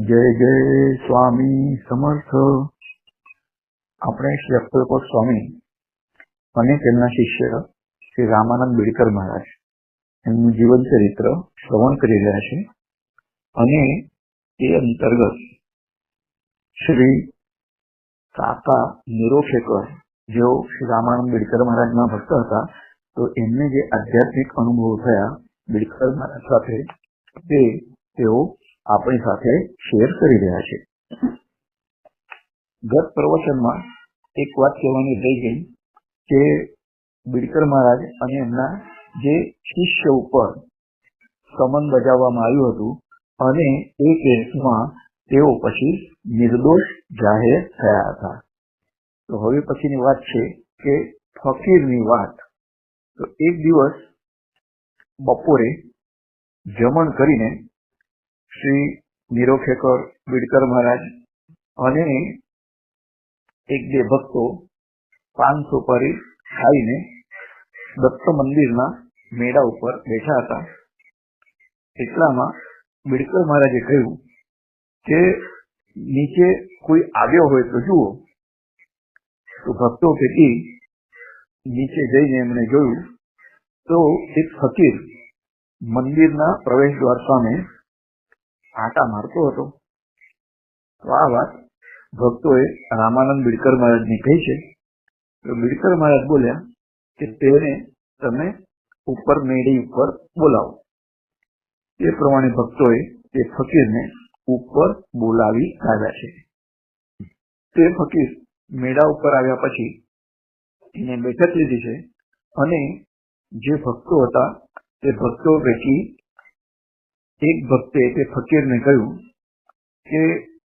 જય જય સ્વામી સમર્થ. આપણે શ્રી અક્ષરકોટ સ્વામી અને તેમના શિષ્ય શ્રી રામાનંદ બિડકર મહારાજ એમનું જીવન ચરિત્ર શ્રવણ કરી રહ્યા છે અને એ અંતર્ગત શ્રી કાકા નિરોખેકર, જેઓ શ્રી રામાનંદ બિડકર મહારાજના ભક્ત હતા, તો એમને જે આધ્યાત્મિક અનુભવ થયા બિડકર મહારાજ સાથે, તે તેઓ આપણી સાથે શેર કરી રહ્યા છે. ગત પ્રવચનમાં એક વાત કહેવાની રહી ગઈ કે બિડકર મહારાજ અને એમના જે શિષ્ય ઉપર સમન બજાવવામાં આવ્યું હતું અને એ કેસમાં તેઓ પછી નિર્દોષ જાહેર થયા હતા. તો હવે પછીની વાત છે કે ફકીરની વાત. તો એક દિવસ બપોરે જમણ કરીને શ્રી નિરોખેકર બિડકર મહારાજ અને એક બે ભક્તો પાન સુપારી ખાઈને દત્ત મંદિરના મેળા ઉપર બેઠા હતા. એટલામાં બિડકર મહારાજે કહ્યું કે નીચે કોઈ આવ્યો હોય તો જુઓ. તો ભક્તો પૈકી નીચે જઈને એમણે જોયું તો એક ફકીર મંદિરના પ્રવેશ દ્વાર સામે આટા મારતો હતો. તો આ વાત ભક્તોએ રામાનંદ બિડકર મહારાજને કહી છે. તો બિડકર મહારાજ બોલ્યા કે તેને તમે ઉપર મેળી ઉપર બોલાવો. એ પ્રમાણે ભક્તોએ તે ફકીરને ઉપર બોલાવી આવ્યા છે. તે ફકીર મેળા ઉપર આવ્યા પછી એને બેઠક લીધી છે અને જે ભક્તો હતા તે ભક્તો પૈકી એક ભક્તે તે ફકીરને કહ્યું કે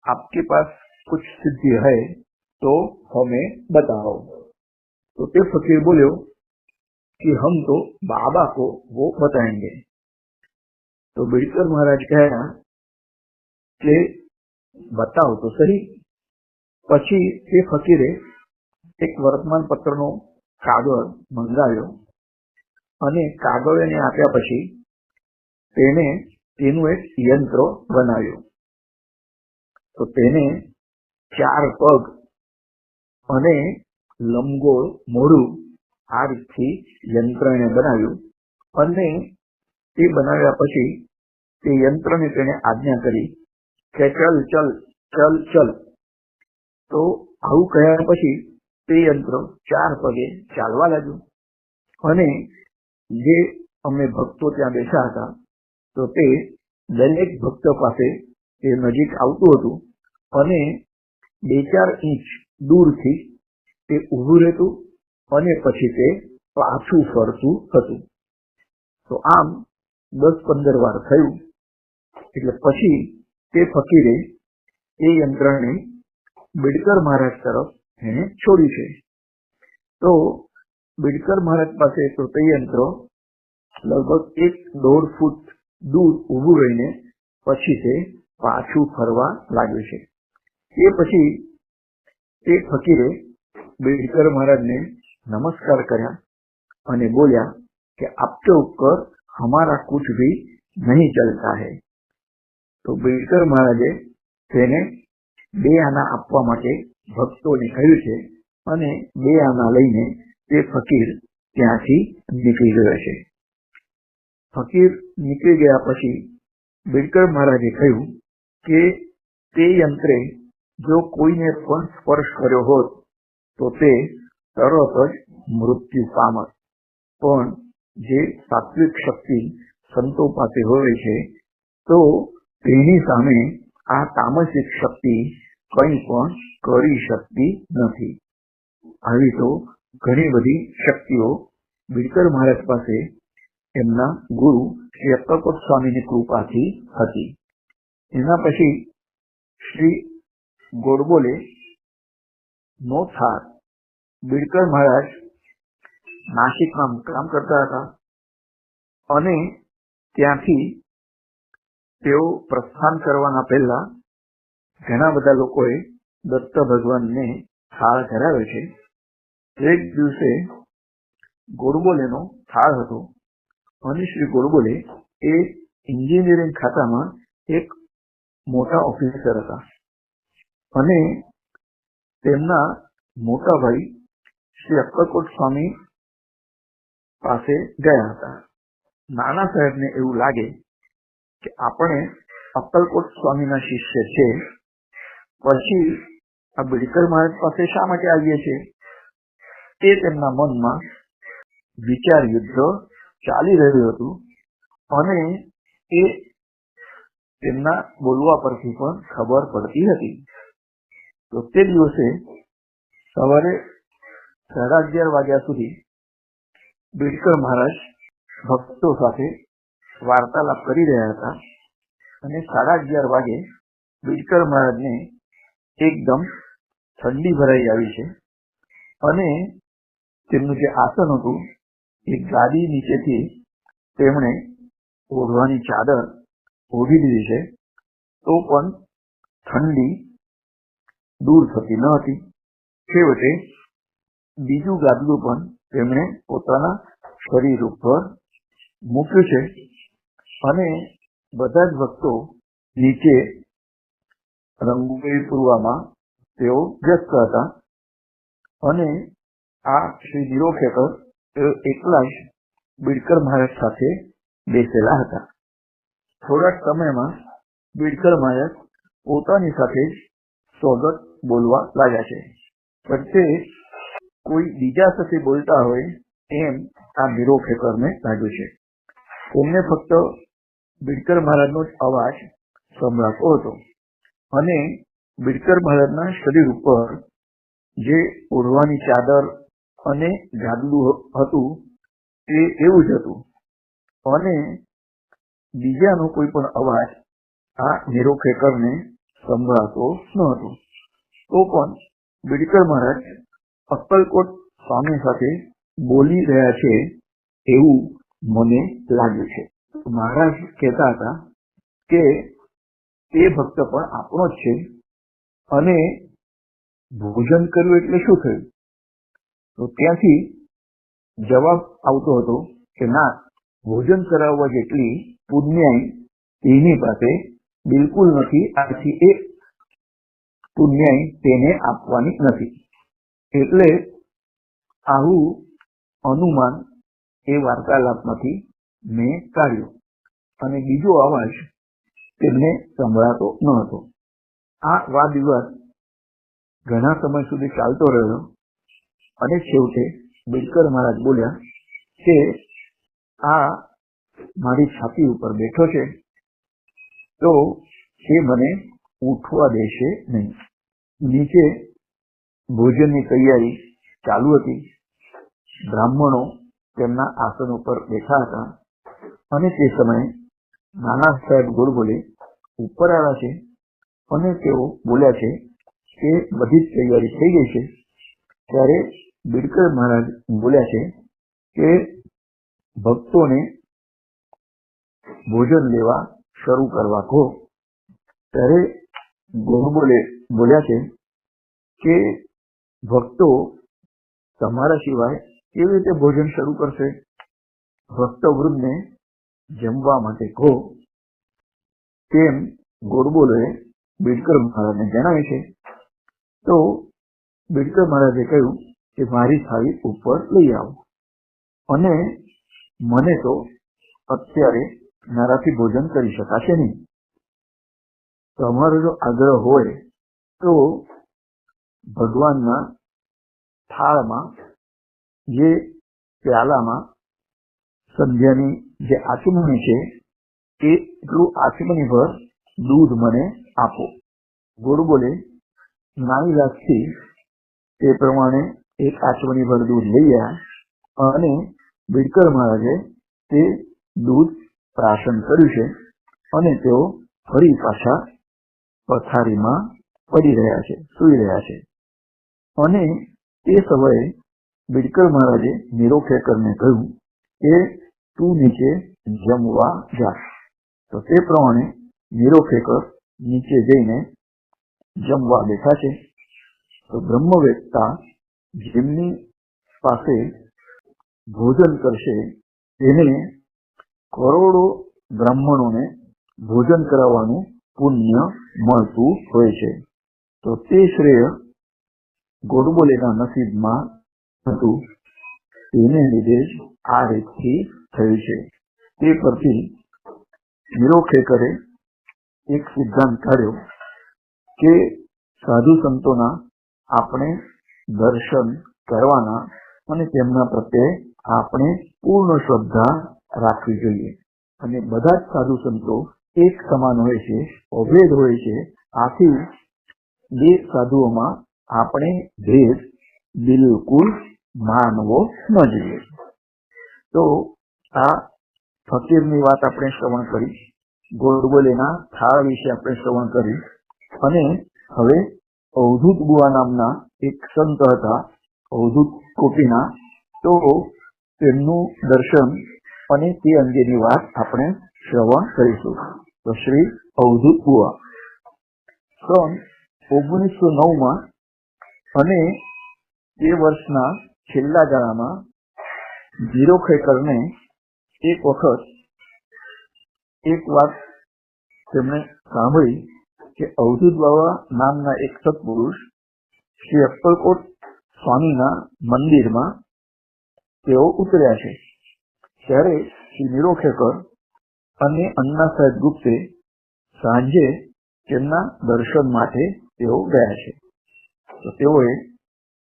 આપકે પાસ કુછ સિદ્ધિ હૈ તો હમે બતાવો તો તે ફકીર બોલ્યો કે હમ તો બાબા કો વો બતાએંગે તો બિડકર મહારાજ કહ્યા કે બતાવો તો સહી પછી તે ફકીરે એક વર્તમાન પત્રનો કાગળ મંગાવ્યો અને કાગળ એને આપ્યા પછી તેને તેનું એક યંત્ર બનાવ્યું. તો તેને ચાર પગ અને લંબગોળ મોડું આ રીતથી યંત્ર એને બનાવ્યું અને તે બનાવ્યા પછી તે યંત્રને તેને આજ્ઞા કરી કે ચલ ચલ ચલ ચલ. તો આવું કહ્યા પછી તે યંત્ર ચાર પગે ચાલવા લાગ્યું અને જે અમે ભક્તો ત્યાં બેઠા હતા તો તે દરેક ભક્ત પાસે તે નજીક આવતું હતું અને બે ચાર ઇંચ દૂરથી તે ઊભું રહેતું અને પછી તે પાછું ફરતું હતું. તો આમ દસ પંદર વાર થયું, એટલે પછી તે ફકીરે એ યંત્રને બિડકર મહારાજ તરફ એને છોડી છે. તો બિડકર મહારાજ પાસે તો તે યંત્ર લગભગ એક દોઢ ફૂટ દૂર ઊભું રહીને પછી તે પાછું ફરવા લાગ્યું છે. એ પછી તે ફકીરે બિડકર મહારાજને નમસ્કાર કર્યા અને બોલ્યા કે આપકે ઉપર હમારા કુછ ભી નહીં ચલતા હૈ. તો બિડકર મહારાજે તેને બે આના આપવા માટે ભક્તોને કહ્યું છે અને બે આના લઈને તે ફકીર ત્યાંથી નીકળી ગયો છે. ફકીર નીકળી ગયા પછી બિડકર મહારાજે કહ્યું કે તે યંત્રે જો કોઈને પણ સ્પર્શ કર્યો હોત, તો તે તરત જ મૃત્યુ પામત. પણ જે સાત્વિક શક્તિ સંતો પાસે હોય છે, તો તેની સામે આ તામસિક શક્તિ કંઈ પણ કરી શકતી નથી. આવી તો ઘણી બધી શક્તિઓ બિડકર મહારાજ પાસે એમના ગુરુ શ્રી અક્કલકોટ સ્વામીની કૃપાથી હતી. એના પછી શ્રી ગોડબોલે નો થાર બિડકર મહારાજ નાસિકમાં કામ કરતા હતા અને ત્યાંથી તેઓ પ્રસ્થાન કરવાના પહેલા ઘણા બધા લોકોએ દત્ત ભગવાનને થાળ ધરાવે છે. એક દિવસે ગોડબોલેનો થાળ હતો. અને શ્રી ગોડબોલે એ એન્જિનિયરિંગ ખાતામાં એક મોટા ઓફિસર હતા. અને તેમના મોટા ભાઈ શ્રી અક્કલકોટ સ્વામી પાસે ગયા હતા. નાના સાહેબને એવું લાગે કે આપણે અક્કલકોટ સ્વામીના શિષ્ય છે. પછી આ બિડકર મહારાજ પાસે શા માટે આવીએ છીએ? તે તેમના મનમાં વિચાર યુદ્ધ ચાલી રહ્યું હતું અને એ તેમના બોલવા પરથી પણ ખબર પડતી હતી. તો તે દિવસે સવારે સાડા અગિયાર વાગ્યા સુધી બિડકર મહારાજ ભક્તો સાથે વાર્તાલાપ કરી રહ્યા હતા અને સાડા અગિયાર વાગે બિડકર મહારાજને એકદમ ઠંડી ભરાઈ આવી છે અને તેમનું જે આસન હતું એ ગાદી નીચેથી તેમણે ઓઢવાની ચાદર ઓઢી દીધી છે, તો પણ ઠંડી દૂર થતી ન હતી. છેવટે બીજું ગાદલું પણ તેમણે પોતાના શરીર ઉપર મૂક્યું છે અને બધા જ ભક્તો નીચે રંગોળી પૂરવામાં તેઓ વ્યસ્ત હતા. અને આ શ્રી નિરોખેકર તેઓ એકલા જ બિડકર મહારાજ સાથે બેસેલા હતા. થોડાક સમયમાં બિડકર મહારાજ પોતાની સાથે જ સ્વાગત બોલવા લાગ્યા છે. પણ તે કોઈ બીજા સાથે બોલતા હોય એમ આ નિરોખેકરને લાગ્યું છે. તેમને ફક્ત બિડકર મહારાજનો જ અવાજ સંભળાતો હતો અને બિડકર મહારાજના શરીર ઉપર જે ઓઢવાની ચાદર અને ગાદલું હતું તે એવું જ હતું. અને બીજાનો કોઈ પણ અવાજ આ નિરોખેકરને સંભળાતો ન હતો. તો પણ બિડકર મહારાજ અક્કલકોટ સ્વામી સાથે બોલી રહ્યા છે એવું મને લાગ્યું છે. મહારાજ કહેતા હતા કે તે ભક્ત પણ આપણો જ છે અને ભોજન કર્યું એટલે શું થયું? તો ત્યાંથી જવાબ આવતો હતો કે ના, ભોજન કરાવવા જેટલી પુણ્યાય તેની પાસે બિલકુલ નથી, આથી એ પુણ્યાય તેને આપવાની નથી. એટલે આવું અનુમાન એ વાર્તાલાપમાંથી મેં કાઢ્યું અને બીજો અવાજ તેમને સંભળાતો ન હતો. આ વાદ વિવાદ ઘણા સમય સુધી ચાલતો રહ્યો અને છેવટે બિલકર મહારાજ બોલ્યા કે આ મારી છાતી ઉપર બેઠો છે, તો એ મને ઉઠવા દેશે નહીં. નીચે ભોજનની તૈયારી ચાલુ હતી. બ્રાહ્મણો તેમના આસન ઉપર બેઠા હતા અને તે સમયે નાના સાહેબ ગોળગોલે ઉપર આવ્યા છે અને તેઓ બોલ્યા છે કે બધી જ તૈયારી થઈ ગઈ છે. ત્યારે બિડકર મહારાજ બોલ્યા છે કે ભક્તોને ભોજન લેવા શરૂ કરવા કહો. ત્યારે ગોળગોલે બોલ્યા છે કે ભક્તો તમારા સિવાય કેવી રીતે ભોજન શરૂ કરશે? ભક્ત વૃદ્ધને જમવા માટે કહો. તેમ ગોરબોલે બિડકર મહારાજને જણાવ્યું છે. તો બિડકર મહારાજે કહ્યું કે મારી થાળી ઉપર લઈ આવો. અને મને તો અત્યારે મારાથી ભોજન કરી શકાશે નહીં. તમારો જો આગ્રહ હોય તો ભગવાનના થાળમાં જે પ્યાલામાં સંધ્યાની જે આચમણી છે, એ એટલું આચમણીભર દૂધ મને આપો. ગુરુ બોલે નાની રાખથી તે પ્રમાણે એક આચમણી ભર દૂધ લઈ ગયા અને બિડકર મહારાજે તે દૂધ પ્રાશન કર્યું છે અને તેઓ ફરી પાછા પથારીમાં પડી રહ્યા છે, સુઈ રહ્યા છે. અને તે સમયે બિડકર મહારાજે નિરોખેકરને કહ્યું કે તું નીચે જમવા જા તો તે પ્રમાણે નિરોખેકર નીચે જઈને જમવા બેઠા છે. તો બ્રહ્મવેત્તા જેમની પાસે ભોજન કરશે એને કરોડો બ્રાહ્મણોને ભોજન કરાવવાનું પુણ્ય મળતું હોય છે. તો તે શ્રેય ગોડબોલેના નસીબમાં હતું. તેને લીધે જ આ રીતથી થયું છે. તે પરથી નિરોખેકરે એક સિદ્ધાંત કાઢ્યો કે સાધુ સંતોના આપણે દર્શન કરવાના અને તેમના પ્રત્યે આપણે પૂર્ણ શ્રદ્ધા રાખવી જોઈએ. અને બધા જ સાધુ સંતો એક સમાન હોય છે, અભેદ હોય છે. આથી બે સાધુઓમાં આપણે ભેદ બિલકુલ માનવો ન જોઈએ. તો આ ફકીરની વાત આપણે શ્રવણ કરી ગોરબોલેના થાળ વિશે આપણે શ્રવણ કરી અને હવે અવધૂત બુઆ નામના એક સંત હતા, અવધૂત કોટીના તો તેમનું દર્શન અને તે અંગેની વાત આપણે શ્રવણ કરીશું. તો શ્રી અવધૂત બુઆ સન ઓગણીસો નવમાં અને તે વર્ષના છેલ્લા ગાળામાં જીરો ખેકરને એક વખત એક વાત તેમણે સાંભળી. કે અવધૂત બાબા નામના એક સત્પુરુષ શ્રી અક્કલકોટ સ્વામીના મંદિરમાં તેઓ ઉતર્યા છે. ત્યારે શ્રી નિરોખેકર અને અન્ના સાહેબ ગુપ્તે સાંજે તેમના દર્શન માટે તેઓ ગયા છે. તો તેઓએ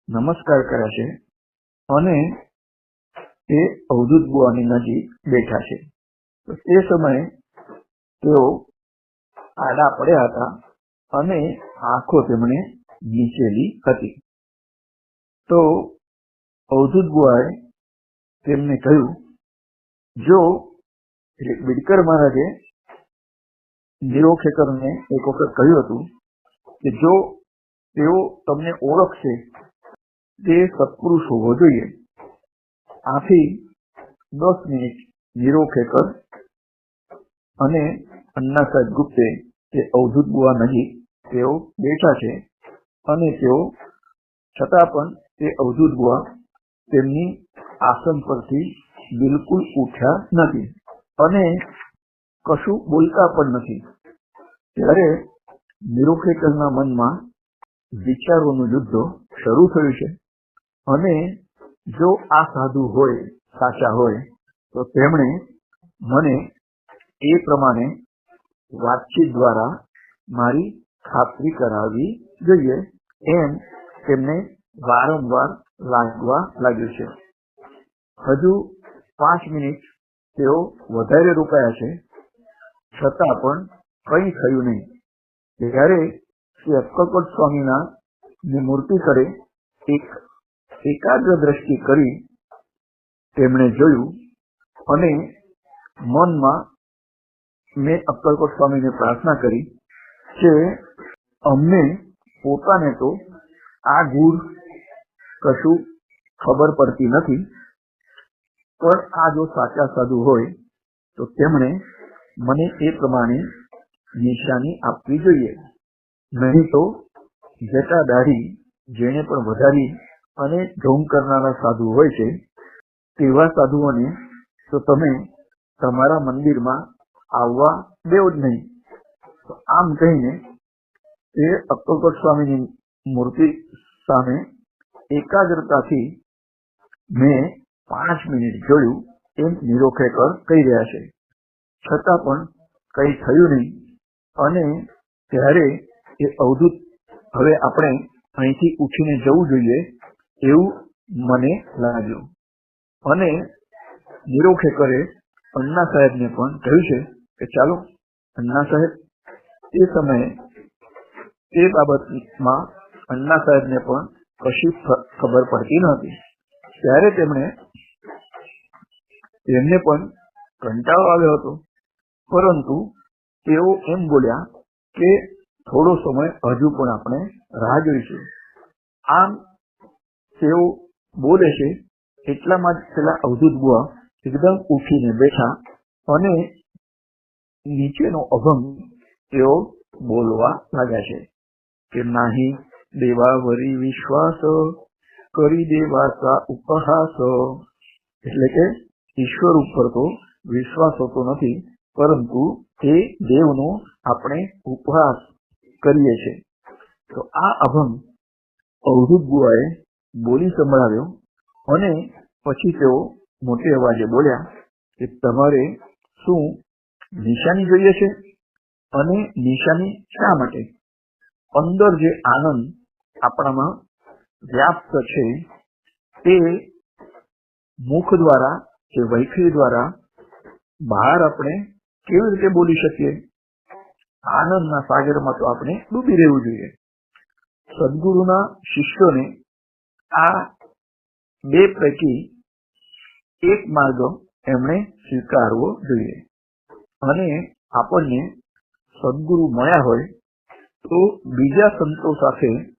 નમસ્કાર કર્યા છે અને તે અવધૂત બુવાની નજીક બેઠા છે. તો તે સમયે તેઓ આડા પડ્યા હતા અને આંખો તેમણે નીચેલી હતી. તો અવધૂત બુઆએ તેમને કહ્યું, જો વિડકર મહારાજે નિરોખેકરને એક વખત કહ્યું હતું કે જો તેઓ તમને ઓળખશે, તે સત્પુરુષ હોવો જોઈએ. આથી દસ મિનિટ નિરોખેકર અને અન્ના સાહેબ ગુપ્તે તે અવધૂત બુવા નજીક તેઓ બેઠા છે અને તેઓ છતાં પણ તે અવધૂત બુવા તેમની આસન પરથી બિલકુલ ઉઠ્યા નથી અને કશું બોલતા પણ નથી. ત્યારે નિરોખેકરના મનમાં વિચારોનું યુદ્ધ શરૂ થયું છે અને જો આ સાધુ હોય, સાચા હોય, તો તેમણે મને એ પ્રમાણે વાતચીત દ્વારા મારી ખાતરી કરાવવી જોઈએ. એમ તેમને વારંવાર લાગવા લાગ્યું છે. હજુ પાંચ મિનિટ તેઓ વધારે રોકાયા છે. છતાં પણ કંઈ થયું નહીં. જ્યારે શ્રી અક્કલકોટ સ્વામીના ની મૂર્તિ કરે એક એકાગ્ર દ્રષ્ટિ કરી તેમણે જોયું અને મનમાં મેં અક્કલકોટ સ્વામીને પ્રાર્થના કરી કે અમને પોતાને તો આ ગુણ કશું ખબર પડતી નથી, પણ આ જો સાચા સાધુ હોય, તો તેમણે મને એ પ્રમાણે નિશાની આપવી જોઈએ. નહીં તો જટા દાઢી જેને પણ વધારી અને ઢોંગ કરનારા સાધુ હોય છે, તેવા સાધુઓને તો તમે તમારા મંદિરમાં આવવા દેવ જ નહીં. આમ કહીને એ અક્કલકોટ સ્વામીની મૂર્તિ સામે એકાગ્રતાથી મેં પાંચ મિનિટ જોયું એમ નિરોખેકર કહી રહ્યા છે. છતાં પણ કઈ થયું નહીં અને ત્યારે એ અવધૂત હવે આપણે અહીંથી ઉઠીને જવું જોઈએ એવું મને લાગ્યું. અને નિરોખેકરે અન્ના સાહેબને પણ કહ્યું છે કે ચાલો, અન્ના સાહેબ તે સમયે તે બાબતમાં અન્ના સાહેબને પણ કશી ખબર પડતી નહોતી. ત્યારે તેમણે તેમને પણ કંટાળો આવ્યો હતો. પરંતુ તેઓ એમ બોલ્યા કે થોડો સમય હજુ પણ આપણે રાહ જોઈશું. આમ તેઓ બોલે છે, એટલામાં જ પેલા અવધૂત બુઆ એકદમ ઉઠીને બેઠા અને નીચેનો અભંગ તેઓ બોલવા લાગ્યા છે. કે નાહી દેવાવરી વિશ્વાસ કરી દેવાતા ઉપહાસ. એટલે કે ઈશ્વર ઉપર તો વિશ્વાસ હોતો નથી, પરંતુ તે દેવનો આપણે ઉપહાસ કરીએ છીએ. તો આ અભંગ અવધૂત બુઆએ બોલી સંભળાવ્યો અને પછી તેઓ મોટે અવાજે બોલ્યા કે, તમારે શું નિશાની જોઈએ છે અને નિશાની શા માટે? અંદર જે આનંદ આપણામાં વ્યાપ્ત છે તે મુખ દ્વારા કે વૈખરી દ્વારા બહાર આપણે કેવી રીતે બોલી શકીએ? આનંદના સાગરમાં તો આપણે ડૂબી રહેવું જોઈએ. સદગુરુના શિષ્યોને આ બે પૈકી એક માર્ગ એમણે સ્વીકારવો જોઈએ. અને આપણને સદગુરુ મળ્યા હોય તો બીજા સંતો સાથે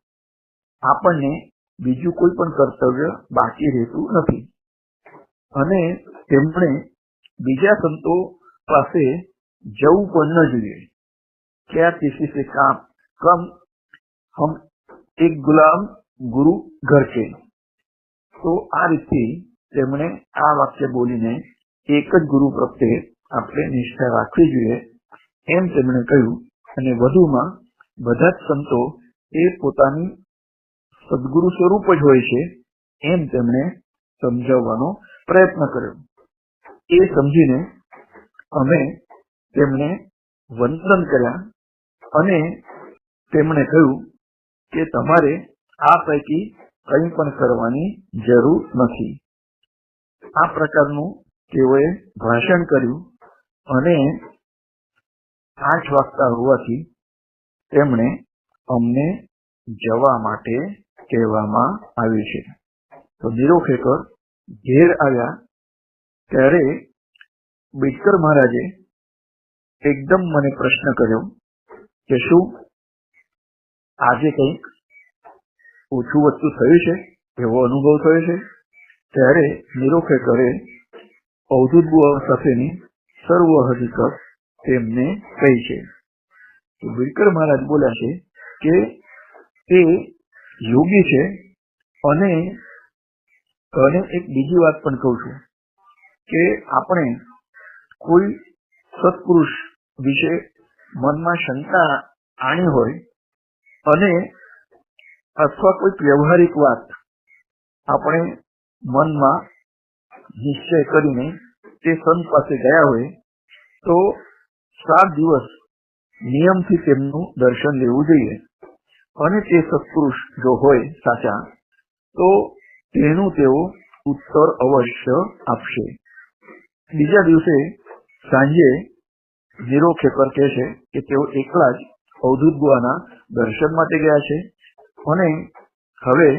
આપણને બીજું કોઈ પણ કર્તવ્ય બાકી રહેતું નથી. અને તેમણે બીજા સંતો પાસે જવું પણ ન જોઈએ. ક્યાં કિસી સે કામ? કમ હમ એક ગુલામ ગુરુ ઘર છે. તો આ રીતે તેમણે આ વાક્ય બોલીને એક જ ગુરુ પ્રત્યે આપણે નિષ્ઠા રાખવી જોઈએ. એમ તેમણે કહ્યું અને વધુમાં, બધા જ સંતો એ પોતાની સદગુરુ સ્વરૂપ જ હોય છે એમ તેમણે સમજાવવાનો પ્રયત્ન કર્યો. એ સમજીને અમે તેમને વંદન કર્યા અને તેમણે કહ્યું કે તમારે આ પૈકી કંઈ પણ કરવાની જરૂર નથી. આ પ્રકારનું તેઓએ ભાષણ કર્યું. અને આઠ વાગતા હોવાથી તેમણે અમને જવા માટે કહેવામાં આવ્યું છે. તો નિરોખેકર ઘેર આવ્યા ત્યારે બીટકર મહારાજે એકદમ મને પ્રશ્ન કર્યો કે શું આજે કંઈક ઓછું વસ્તુ થયું છે? એવો અનુભવ થયો છે? ત્યારે નિરોખેકરે અવધૂત સાથેની સર્વ હકીકત તેમને કહી છે. વિકર મહારાજ બોલ્યા છે કે તે યોગી છે અને અને એક બીજી વાત પણ કહું છું કે આપણે કોઈ સત્પુરુષ વિશે મનમાં શંકા આણી હોય અને અથવા કોઈ વ્યવહારિક વાત આપણે મનમાં નિશ્ચય કરીને તે સંત પાસે ગયા હોય, તો સાત દિવસ નિયમથી તેમનું દર્શન લેવું જોઈએ. અને તે સત્પુરુષ જો હોય સાચા, તો તેનું તેઓ ઉત્તર અવશ્ય આપશે. બીજા દિવસે સાંજે નીરો ખેપર કહે છે કે તેઓ એકલા જ અવધૂત ગુવાના દર્શન માટે ગયા છે. અને હવે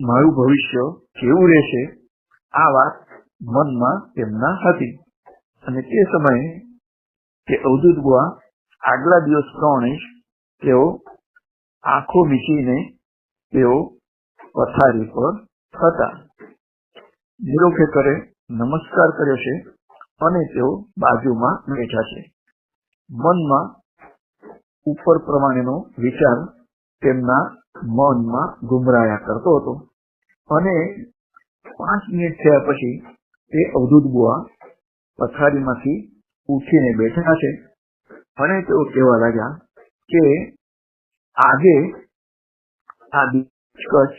મારું ભવિષ્ય કેવું રહેશે, આ વાત મનમાં તેમના હતી. અને તે સમયે તે અવધૂત ગુહા આગલા દિવસ પ્રમાણે તેઓ આંખો મીચીને તેઓ પથારી પર હતા. નિરોખેકરે નમસ્કાર કર્યો છે અને તેઓ બાજુમાં બેઠા છે. મનમાં ઉપર પ્રમાણેનો વિચાર તેમના મનમાં ગુમરાયા કરતો હતો. અને પાંચ મિનિટ થયા પછી તે અવધૂત બુઆ પથારીમાંથી ઉઠીને બેઠા છે. અને તેઓ કહેવા લાગ્યા કે આજે આ કચ્છ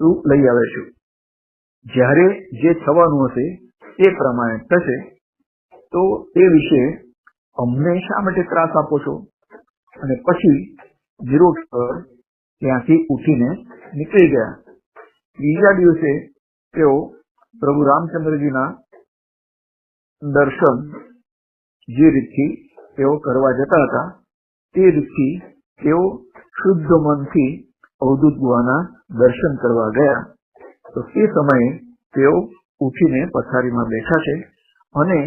તું લઈ આવે છું. જ્યારે જે થવાનું હશે તે પ્રમાણે થશે, તો તે વિશે અમને શા માટે ત્રાસ આપો છો? અને પછી નિરોક્ષર ત્યાંથી ઉઠીને નીકળી ગયા. બીજા દિવસે તેઓ પ્રભુ રામચંદ્રજીના દર્શન જે રીતથી તેઓ કરવા જતા હતા, તે રીતથી તેઓ શુદ્ધ મનથી અવધૂત ગુહાના દર્શન કરવા ગયા. તો તે સમયે તેઓ ઉઠીને પથારીમાં બેઠા છે અને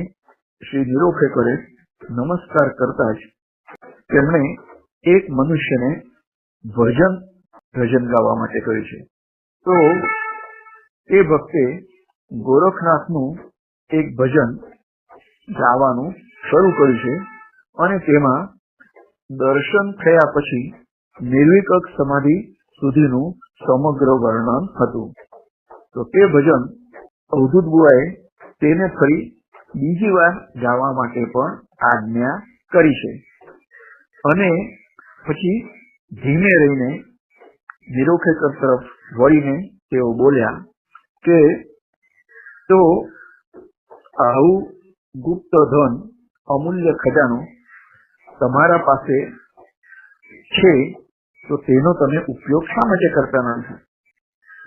શ્રી નિરોખેકરે નમસ્કાર કરતા જ તેમણે એક મનુષ્યને ભજન ભજન ગાવા માટે કહ્યું છે. તો તે ભક્તે ગોરખનાથનું એક ભજન ગાવાનું શરૂ કર્યું છે અને તેમાં દર્શન થયા પછી નિર્વિકલ્પ સમાધિ સુધીનું સમગ્ર વર્ણન હતું. તો તે ભજન અવધૂત બુઆએ તેને ફરી બીજી વાર ગાવા માટે પણ આજ્ઞા કરી છે. અને પછી ધીમે રહીને નિરોખેકર તરફ વળીને તેઓ બોલ્યા કે તો આવું ગુપ્ત ધન અમૂલ્ય ખજાનો તમારા પાસે છે, તો તેનો તમે ઉપયોગ શા માટે કરતા નથી?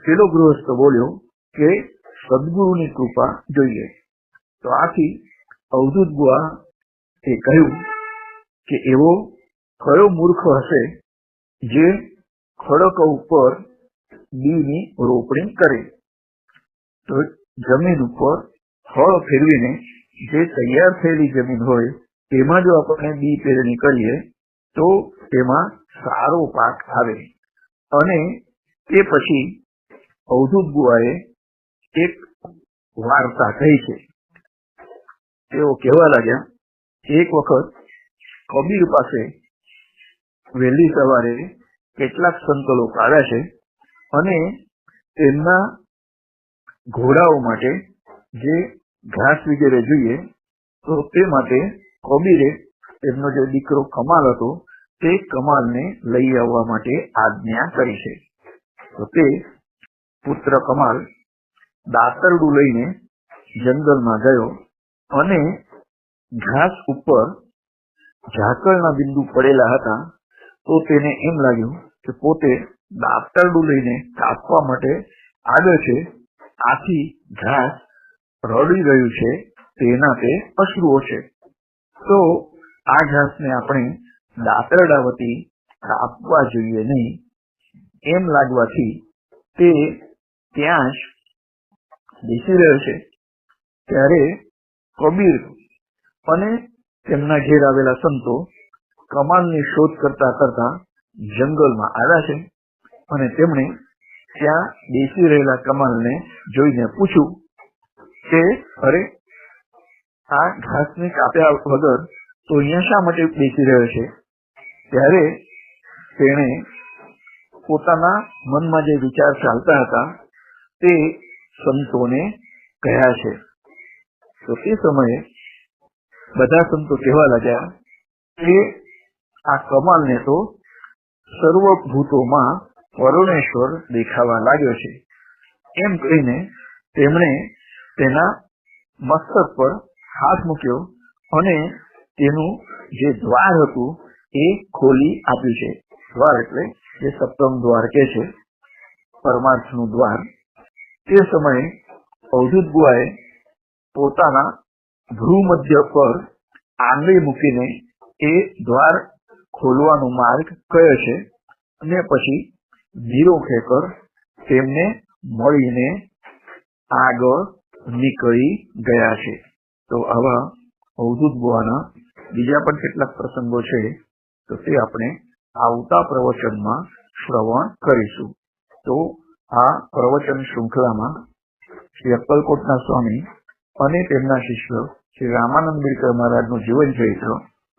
પેલો ગૃહસ્થ બોલ્યો કે સદગુરુની કૃપા જોઈએ. તો આથી અવધૂત ગુહા એ કહ્યું કે એવો કયો મૂર્ખ હશે જે ખડક ઉપર બીની રોપણી કરે? તો જમીન ઉપર ફળ ફેરવીને જે તૈયાર થયેલી જમીન હોય તેમાં જો આપણે બી પેરણી કરીએ તો તેમાં સારો પાક આવે. અને તે પછી અવધૂત ગુવાએ એક વાર્તા કહી છે. તેઓ કહેવા લાગ્યા, એક વખત કબીર પાસે વહેલી સવારે કેટલાક સંતો લોકો છે અને તેમના ઘોડાઓ માટે જે ઘાસ વગેરે જોઈએ, તો તે માટે કબીરે તેમનો જે દીકરો કમાલ હતો, તે કમાલને લઈ આવવા માટે આજ્ઞા કરી છે. તો તે પુત્ર કમાલ દાતરડું લઈને જંગલમાં ગયો અને ઘાસ ઉપર ઝાકળના બિંદુ પડેલા હતા, તો તેને એમ લાગ્યું કે પોતે દાતરડું લઈને કાપવા માટે આગળ છે આથી ઘાસ રડી રહ્યું છે, તેના તે અશ્રુઓ છે. તો આ ઘાસને આપણે દાતરડા વતી કાપવા જોઈએ નહીં. એમ લાગવાથી તે ત્યાં જ બેસી રહ્યો છે. ત્યારે કબીર અને તેમના ઘેર આવેલા સંતો કમાલની શોધ કરતા કરતા જંગલમાં આવ્યા છે અને તેમણે ત્યાં બેસી રહેલા કમાલને જોઈને પૂછ્યું કે, અરે, આ ઘાસને કાપ્યા વગર તો અહીંયા શા માટે બેસી રહ્યો છે? ત્યારે તેણે પોતાના મનમાં જે વિચાર ચાલતા હતા તે સંતોને કહ્યા છે. તો તે સમયે બધા સંતો કહેવા લાગ્યા કે, આ કમાલને તો સર્વભૂતોમાં પરમેશ્વર દેખાવા લાગ્યો છે. એમ કહીને તેમણે તેના મસ્તક પર હાથ મૂક્યો અને તેનું જે દ્વાર હતું એ ખોલી આપ્યું છે. દ્વાર એટલે જે સપ્તમ દ્વાર કે છે, પરમાર્થનું દ્વાર. તે સમયે અવધૂત બુઆએ પોતાના ભ્રૂ મધ્ય પર આંગળી મૂકીને એ દ્વાર ખોલવાનો માર્ગ કયો છે અને પછી ધીરો ખેકર તેમને મળીને આગળ નીકળી ગયા છે. તો આવા અવધૂત બુઆના બીજા પણ કેટલાક પ્રસંગો છે, તો તે આપણે આવતા પ્રવચનમાં શ્રવણ કરીશું. તો આ પ્રવચન શૃંખલામાં શ્રી અક્કલકોટના સ્વામી અને તેમના શિષ્ય શ્રી રામાનંદ બિરકર મહારાજનું જીવન ચરિત્ર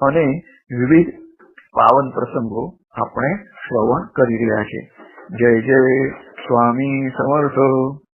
અને વિવિધ પાવન પ્રસંગો આપણે શ્રવણ કરી રહ્યા છે. જય જય સ્વામી સમર્થ.